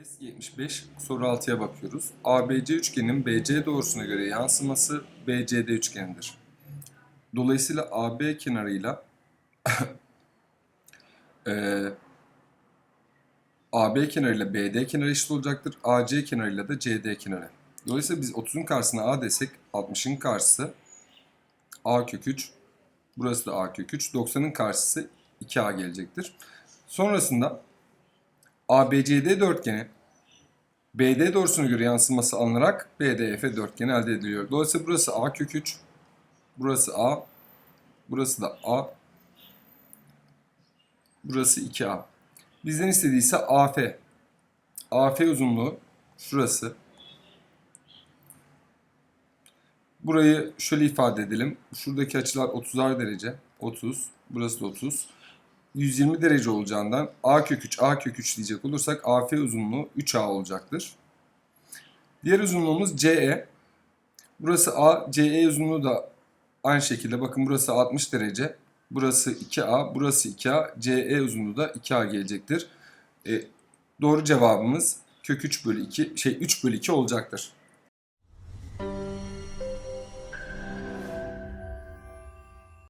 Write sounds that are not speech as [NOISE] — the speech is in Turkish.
Test 75 soru 6'ya bakıyoruz. ABC üçgenin BC doğrusuna göre yansıması BCD üçgenidir. Dolayısıyla AB kenarıyla [COUGHS] eee AB kenarıyla BD kenarı eşit olacaktır. AC kenarıyla da CD kenarı. Dolayısıyla biz 30'un karşısına A desek 60'ın karşısı A kök 3. Burası da A kök 3. 90'ın karşısı 2A gelecektir. Sonrasında ABCD dörtgeni BD doğrusuna göre yansıması alınarak BDF dörtgeni elde ediliyor. Dolayısıyla burası A kök 3, burası A, burası da A, burası 2A. Bizden istediği ise AF. AF uzunluğu şurası. Burayı şöyle ifade edelim. Şuradaki açılar 30'ar derece. 30, burası da 30. 120 derece olacağından A kök 3, A kök 3 diyecek olursak AF uzunluğu 3A olacaktır. Diğer uzunluğumuz CE. Burası A, CE uzunluğu da aynı şekilde. Bakın burası 60 derece. Burası 2A, burası 2A. CE uzunluğu da 2A gelecektir. E, doğru cevabımız kök 3 bölü 2, şey 3 bölü 2 olacaktır.